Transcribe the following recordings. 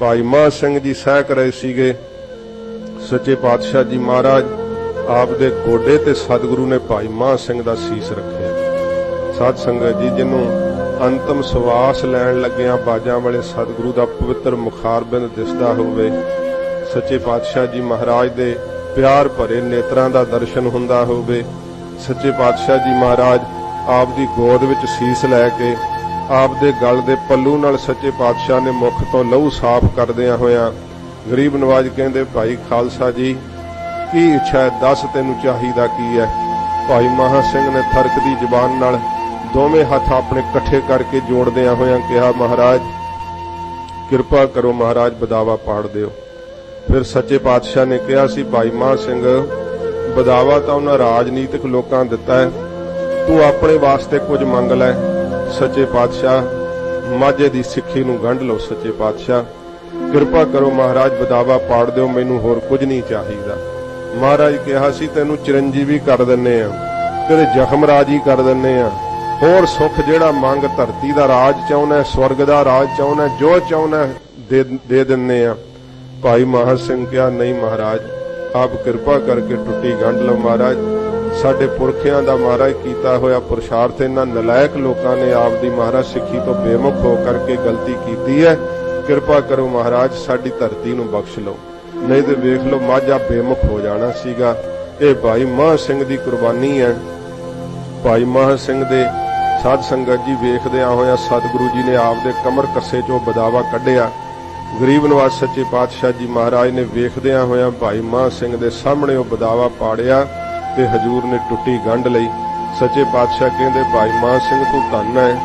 ਭਾਈ ਮਹਾਂ ਸਿੰਘ ਜੀ ਸਹਿਕ ਰਹੇ ਸੀਗੇ। ਸੱਚੇ ਪਾਤਸ਼ਾਹ ਜੀ ਮਹਾਰਾਜ, ਆਪ ਦੇ ਗੋਡੇ ਤੇ ਸਤਿਗੁਰੂ ਨੇ ਭਾਈ ਮਹਾਂ ਸਿੰਘ ਦਾ ਸੀਸ ਰੱਖਿਆ। ਸਾਧ ਸੰਗਤ ਜੀ, ਜਿਹਨੂੰ ਅੰਤਮ ਸਵਾਸ ਲੈਣ ਲੱਗਿਆਂ ਬਾਜਾਂ ਵਾਲੇ ਸਤਿਗੁਰੂ ਦਾ ਪਵਿੱਤਰ ਮੁਖਾਰਬਿੰਦ ਦਿਸਦਾ ਹੋਵੇ, ਸੱਚੇ ਪਾਤਸ਼ਾਹ ਜੀ ਮਹਾਰਾਜ ਦੇ ਪਿਆਰ ਭਰੇ ਨੇਤਰਾਂ ਦਾ ਦਰਸ਼ਨ ਹੁੰਦਾ ਹੋਵੇ, ਸੱਚੇ ਪਾਤਸ਼ਾਹ ਜੀ ਮਹਾਰਾਜ ਆਪ ਦੀ ਗੋਦ ਵਿੱਚ ਸੀਸ ਲੈ ਕੇ ਆਪ ਦੇ ਗਲ ਦੇ ਪੱਲੂ ਨਾਲ ਸੱਚੇ ਪਾਤਸ਼ਾਹ ਨੇ ਮੁਖ ਤੋਂ ਲਹੂ ਸਾਫ਼ ਕਰਦਿਆਂ ਹੋਇਆਂ ਗਰੀਬ ਨਵਾਜ ਕਹਿੰਦੇ, ਭਾਈ ਖਾਲਸਾ ਜੀ, ਕੀ ਇੱਛਾ ਹੈ? ਦੱਸ ਤੈਨੂੰ ਚਾਹੀਦਾ ਕੀ ਹੈ? ਭਾਈ ਮਹਾ ਸਿੰਘ ਨੇ ਥਰਕ ਦੀ ਜ਼ੁਬਾਨ ਨਾਲ ਦੋਵੇਂ ਹੱਥ ਆਪਣੇ ਇਕੱਠੇ ਕਰਕੇ ਜੋੜਦਿਆਂ ਹੋਇਆਂ ਕਿਹਾ, ਮਹਾਰਾਜ, ਕਿਰਪਾ ਕਰੋ ਮਹਾਰਾਜ, ਬਦਾਵਾ ਪਾੜ ਦਿਓ। ਫਿਰ ਸੱਚੇ ਪਾਤਸ਼ਾਹ ਨੇ ਕਿਹਾ ਸੀ ਭਾਈ ਮਹਾ ਸਿੰਘ, ਬਦਾਵਾ ਤਾਂ ਉਹਨਾਂ ਰਾਜਨੀਤਿਕ ਲੋਕਾਂ ਦਿੱਤਾ ਹੈ। ਤੂੰ ਆਪਣੇ ਵਾਸਤੇ ਕੁਝ ਮੰਗ ਲੈ। ਸੱਚੇ ਪਾਤਸ਼ਾਹ, ਮਾਝੇ ਦੀ ਸਿੱਖੀ ਨੂੰ ਗੰਢ ਲਓ ਸੱਚੇ ਪਾਤਸ਼ਾਹ। ਕਿਰਪਾ ਕਰੋ ਮਹਾਰਾਜ ਬਦਾਵਾ ਪਾੜ ਦਿਓ, ਮੈਨੂੰ ਹੋਰ ਕੁਝ ਨਹੀਂ ਚਾਹੀਦਾ। ਮਹਾਰਾਜ ਕਿਹਾ ਸੀ, ਤੈਨੂੰ ਚਿਰੰਜੀਵੀ ਕਰ ਦਿੰਨੇ ਆ, ਤੇਰੇ ਜ਼ਖਮ ਰਾਜੀ ਕਰ ਦਿੰਨੇ ਆ। ਹੋਰ ਸੁਖ ਜਿਹੜਾ ਮੰਗ ਧਰਤੀ ਦਾ ਰਾਜ ਚਾਹੁੰਦਾ ਸਵਰਗ ਦਾ ਰਾਜ ਚਾਹੁੰਦਾ ਜੋ ਚਾਹੁੰਦਾ ਦੇ ਦੇ ਦਿੰਨੇ ਆ। ਭਾਈ ਮਹਾ ਸਿੰਘ ਕਿਹਾ, ਨਹੀਂ ਮਹਾਰਾਜ, ਆਪ ਕਿਰਪਾ ਕਰਕੇ ਟੁੱਟੀ ਗੰਢ ਲਓ ਮਹਾਰਾਜ। ਸਾਡੇ ਪੁਰਖਿਆਂ ਦਾ ਮਹਾਰਾਜ ਕੀਤਾ ਹੋਇਆ ਪੁਰਸ਼ਾਰਥ, ਇਹਨਾਂ ਨਲਾਇਕ ਲੋਕਾਂ ਨੇ ਆਪ ਦੀ ਮਹਾਰਾਜ ਸਿੱਖੀ ਤੋਂ ਬੇਮੁਖ ਹੋ ਕਰਕੇ ਗਲਤੀ ਕੀਤੀ ਹੈ। ਕਿਰਪਾ ਕਰੋ ਮਹਾਰਾਜ, ਸਾਡੀ ਧਰਤੀ ਨੂੰ ਬਖਸ਼ ਲਓ। ਨਹੀਂ ਤੇ ਵੇਖ ਲਓ, ਮਾਝਾ ਬੇਮੁਖ ਹੋ ਜਾਣਾ ਸੀਗਾ। ਇਹ ਭਾਈ ਮਹਾਂ ਸਿੰਘ ਦੀ ਕੁਰਬਾਨੀ ਹੈ। ਭਾਈ ਮਹਾਂ ਸਿੰਘ ਦੇ ਸਾਧ ਸੰਗਤ ਜੀ ਵੇਖਦਿਆਂ ਹੋਇਆ ਸਤਿਗੁਰੂ ਜੀ ਨੇ ਆਪ ਦੇ ਕਮਰ ਕੱਸੇ ਚੋਂ ਬਦਾਵਾ ਕੱਢਿਆ। ਗਰੀਬ ਨਿਵਾਸ ਸੱਚੇ ਪਾਤਸ਼ਾਹ ਜੀ ਮਹਾਰਾਜ ਨੇ ਵੇਖਦਿਆਂ ਹੋਇਆ ਭਾਈ ਮਹਾਂ ਸਿੰਘ ਦੇ ਸਾਹਮਣੇ ਉਹ ਬਦਾਵਾ ਪਾੜਿਆ। ਤੇ ਹਜੂਰ ਨੇ ਟੁੱਟੀ ਗੰਢ ਲਈ। ਸੱਚੇ ਪਾਤਸ਼ਾਹ ਕਹਿੰਦੇ, ਭਾਈ ਮਾਨ ਸਿੰਘ, ਤੂੰ ਧੰਨ ਹੈ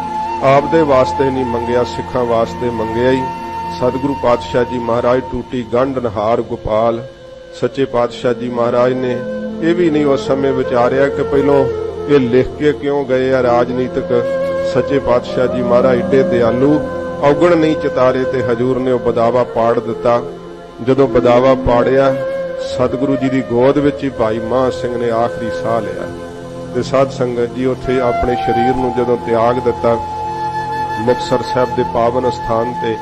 ਆਪ ਵਾਸਤੇ ਨਹੀਂ ਮੰਗਿਆ, ਸਿੱਖਾਂ ਵਾਸਤੇ ਮੰਗਿਆ ਹੀ ਸਤਿਗੁਰੂ ਪਾਤਸ਼ਾਹ ਜੀ ਮਹਾਰਾਜ, ਟੂਟੀ ਗੰਢ ਨਹਾਰ ਗੋਪਾਲ। ਸੱਚੇ ਪਾਤਸ਼ਾਹ ਜੀ ਮਹਾਰਾਜ ਨੇ ਇਹ ਵੀ ਨਹੀਂ ਉਸ ਸਮੇਂ ਵਿਚਾਰਿਆ ਕਿ ਪਹਿਲੋਂ ਇਹ ਲਿਖ ਕੇ ਕਿਉਂ ਗਏ ਆ ਰਾਜਨੀਤਿਕ। ਸੱਚੇ ਪਾਤਸ਼ਾਹ ਜੀ ਮਹਾਰਾਜ ਏਡੇ ਦਿਆਲੂ, ਔਗਣ ਨਹੀਂ ਚਤਾਰੇ ਤੇ ਹਜੂਰ ਨੇ ਉਹ ਬਦਾਵਾ ਪਾੜ ਦਿੱਤਾ। ਜਦੋਂ ਬਦਾਵਾ ਪਾੜਿਆ ਸਤਿਗੁਰੂ ਜੀ ਦੀ ਗੋਦ ਵਿੱਚ ਹੀ ਭਾਈ ਮਹਾਂ ਸਿੰਘ ਨੇ ਆਖਰੀ ਸਾਹ ਲਿਆ। ਤੇ ਸਾਧ ਸੰਗਤ ਜੀ, ਉੱਥੇ ਆਪਣੇ ਸਰੀਰ ਨੂੰ ਜਦੋਂ ਤਿਆਗ ਦਿੱਤਾ, ਮੁਕਤਸਰ ਸਾਹਿਬ ਦੇ ਪਾਵਨ ਸਥਾਨ ਤੇ,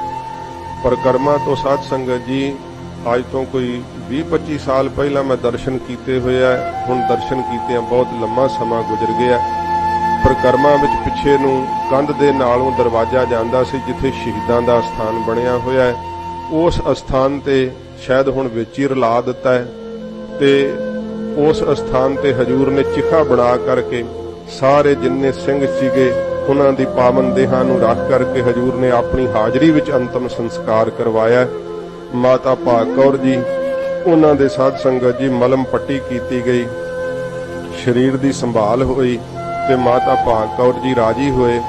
ਪਰਕਰਮਾ ਤੋਂ ਸਾਧ ਸੰਗਤ ਜੀ, ਅੱਜ ਤੋਂ ਕੋਈ 20-25 ਸਾਲ ਪਹਿਲਾਂ ਮੈਂ ਦਰਸ਼ਨ ਕੀਤੇ ਹੋਏ ਆ। ਹੁਣ ਦਰਸ਼ਨ ਕੀਤੇ ਆ, ਬਹੁਤ ਲੰਮਾ ਸਮਾਂ ਗੁਜ਼ਰ ਗਿਆ। ਪਰਕਰਮਾ ਵਿੱਚ ਪਿੱਛੇ ਨੂੰ ਕੰਧ ਦੇ ਨਾਲੋਂ ਦਰਵਾਜ਼ਾ ਜਾਂਦਾ ਸੀ, ਜਿੱਥੇ ਸ਼ਹੀਦਾਂ ਦਾ ਸਥਾਨ ਬਣਿਆ ਹੋਇਆ ਹੈ। ਉਸ ਸਥਾਨ ਤੇ ਸ਼ਾਇਦ ਹੁਣ ਵਿੱਚ ਹੀ ਰਲਾ ਦਿੱਤਾ ਹੈ ਤੇ ਉਸ ਅਸਥਾਨ ਤੇ ਹਜੂਰ ਨੇ ਚਿਖਾ ਬਣਾ ਕਰਕੇ ਸਾਰੇ ਜਿੰਨੇ ਸਿੰਘ ਸੀਗੇ, ਉਹਨਾਂ ਦੀ ਪਾਵਨ ਦੇਹਾਂ ਨੂੰ ਰੱਖ ਕਰਕੇ ਹਜੂਰ ਨੇ ਆਪਣੀ ਹਾਜ਼ਰੀ ਵਿੱਚ ਅੰਤਮ ਸੰਸਕਾਰ ਕਰਵਾਇਆ। ਮਾਤਾ ਭਾਗ ਕੌਰ ਜੀ, ਉਹਨਾਂ ਦੇ ਸਾਧ ਸੰਗਤ ਜੀ, ਮਲਮ ਪੱਟੀ ਕੀਤੀ ਗਈ। ਸਰੀਰ ਦੀ ਸੰਭਾਲ ਹੋਈ ਤੇ ਮਾਤਾ ਭਾਗ ਕੌਰ ਜੀ ਰਾਜੀ ਹੋਏ,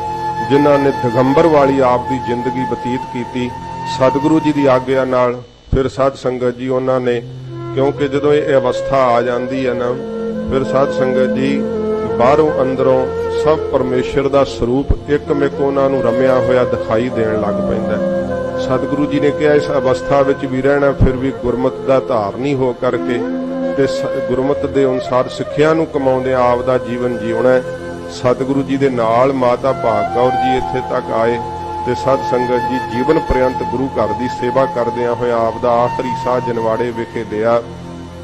ਜਿਨ੍ਹਾਂ ਨੇ ਦਿਗੰਬਰ ਵਾਲੀ ਆਪ ਦੀ ਜ਼ਿੰਦਗੀ ਬਤੀਤ ਕੀਤੀ। ਸਤਿਗੁਰੂ ਜੀ ਦੀ ਆਗਿਆ ਨਾਲ ਫਿਰ ਸਾਧ ਸੰਗਤ ਜੀ ਉਹਨਾਂ ਨੇ, ਕਿਉਂਕਿ ਜਦੋਂ ਇਹ ਅਵਸਥਾ ਆ ਜਾਂਦੀ ਹੈ ਨਾ, ਫਿਰ ਸਾਧ ਸੰਗਤ ਜੀ ਬਾਹਰੋਂ ਅੰਦਰੋਂ ਸਭ ਪਰਮੇਸ਼ਰ ਦਾ ਸਰੂਪ ਇੱਕਮਿਕ ਉਹਨਾਂ ਨੂੰ ਰਮਿਆ ਹੋਇਆ ਦਿਖਾਈ ਦੇਣ ਲੱਗ ਪੈਂਦਾ ਸਤਿਗੁਰੂ ਜੀ ਨੇ ਕਿਹਾ, ਇਸ ਅਵਸਥਾ ਵਿੱਚ ਵੀ ਰਹਿਣਾ, ਫਿਰ ਵੀ ਗੁਰਮਤ ਦਾ ਧਾਰਨੀ ਹੋ ਕਰਕੇ ਤੇ ਗੁਰਮਤ ਦੇ ਅਨੁਸਾਰ ਸਿੱਖਿਆ ਨੂੰ ਕਮਾਉਂਦੇ ਆਪ ਦਾ ਜੀਵਨ ਜਿਉਣਾ ਸਤਿਗੁਰੂ ਜੀ ਦੇ ਨਾਲ ਮਾਤਾ ਭਾਗ ਕੌਰ ਜੀ ਇੱਥੇ ਤੱਕ ਆਏ। ਤੇ ਸਤ ਸੰਗਤ ਜੀ, ਜੀਵਨ ਪ੍ਰਯੰਤ ਗੁਰੂ ਘਰ ਦੀ ਸੇਵਾ ਕਰਦਿਆਂ ਹੋਇਆ ਆਪ ਦਾ ਆਖਰੀ ਸਾਹ ਜਨਵਾੜੇ ਵਿਖੇ ਲਿਆ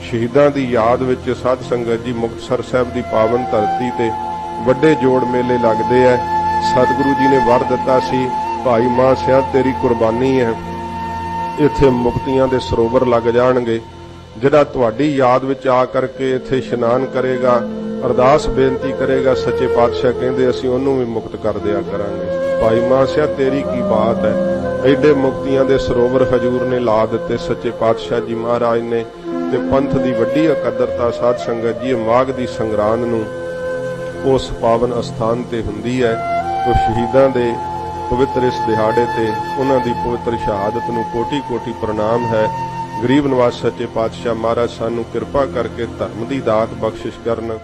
ਸ਼ਹੀਦਾਂ ਦੀ ਯਾਦ ਵਿੱਚ ਸਾਧ ਸੰਗਤ ਜੀ, ਮੁਕਤਸਰ ਸਾਹਿਬ ਦੀ ਪਾਵਨ ਧਰਤੀ ਤੇ ਵੱਡੇ ਜੋੜ ਮੇਲੇ ਲੱਗਦੇ ਐ। ਸਤਿਗੁਰੂ ਜੀ ਨੇ ਵਰ ਦਿੱਤਾ ਸੀ, ਭਾਈ ਮਾਂ ਸਿਆ ਤੇਰੀ ਕੁਰਬਾਨੀ ਹੈ ਇੱਥੇ ਮੁਕਤੀਆਂ ਦੇ ਸਰੋਵਰ ਲੱਗ ਜਾਣਗੇ। ਜਿਹੜਾ ਤੁਹਾਡੀ ਯਾਦ ਵਿੱਚ ਆ ਕਰਕੇ ਇੱਥੇ ਇਸ਼ਨਾਨ ਕਰੇਗਾ, ਅਰਦਾਸ ਬੇਨਤੀ ਕਰੇਗਾ, ਸੱਚੇ ਪਾਤਸ਼ਾਹ ਕਹਿੰਦੇ ਅਸੀਂ ਉਹਨੂੰ ਵੀ ਮੁਕਤ ਕਰ ਦਿਆ ਕਰਾਂਗੇ। ਭਾਈ ਮਾਸਿਆ ਤੇਰੀ ਕੀ ਬਾਤ ਹੈ? ਐਡੇ ਮੁਕਤੀਆਂ ਦੇ ਸਰੋਵਰ ਹਜੂਰ ਨੇ ਲਾ ਦਿੱਤੇ ਸੱਚੇ ਪਾਤਸ਼ਾਹ ਜੀ ਮਹਾਰਾਜ ਨੇ ਤੇ ਪੰਥ ਦੀ ਵੱਡੀ ਅਕਦਰਤਾ ਸਾਧ ਸੰਗਤ ਜੀ, ਮਾਘ ਦੀ ਸੰਗਰਾਂਦ ਨੂੰ ਉਸ ਪਾਵਨ ਅਸਥਾਨ ਤੇ ਹੁੰਦੀ ਹੈ, ਉਹ ਸ਼ਹੀਦਾਂ ਦੇ ਪਵਿੱਤਰ ਇਸ ਦਿਹਾੜੇ ਤੇ ਉਹਨਾਂ ਦੀ ਪਵਿੱਤਰ ਸ਼ਹਾਦਤ ਨੂੰ ਕੋਟੀ ਕੋਟੀ ਪ੍ਰਣਾਮ ਹੈ। ਗਰੀਬ ਨਿਵਾਸ ਸੱਚੇ ਪਾਤਸ਼ਾਹ ਮਹਾਰਾਜ, ਸਾਨੂੰ ਕਿਰਪਾ ਕਰਕੇ ਧਰਮ ਦੀ ਦਾਤ ਬਖਸ਼ਿਸ਼ ਕਰਨ